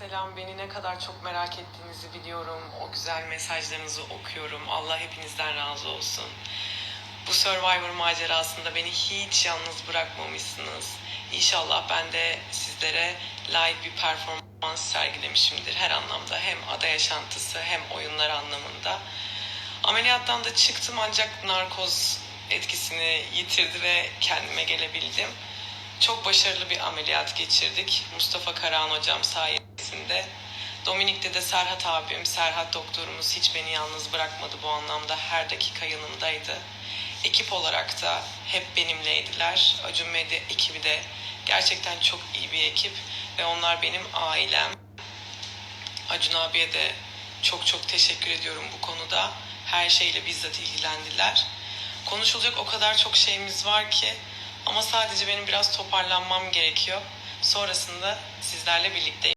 Selam, beni ne kadar çok merak ettiğinizi biliyorum. O güzel mesajlarınızı okuyorum. Allah hepinizden razı olsun. Bu Survivor macerasında beni hiç yalnız bırakmamışsınız. İnşallah ben de sizlere layık bir performans sergilemişimdir her anlamda. Hem ada yaşantısı hem oyunlar anlamında. Ameliyattan da çıktım ancak narkoz etkisini yitirdi ve kendime gelebildim. Çok başarılı bir ameliyat geçirdik. Mustafa Karahan hocam sayesinde. Dominik'te de Serhat abim, Serhat doktorumuz hiç beni yalnız bırakmadı bu anlamda. Her dakika yanımdaydı. Ekip olarak da hep benimleydiler. Acun Medya ekibi de gerçekten çok iyi bir ekip ve onlar benim ailem. Acun abiye de çok çok teşekkür ediyorum bu konuda. Her şeyle bizzat ilgilendiler. Konuşulacak o kadar çok şeyimiz var ki ama sadece benim biraz toparlanmam gerekiyor. Sonrasında sizlerle birlikteyim.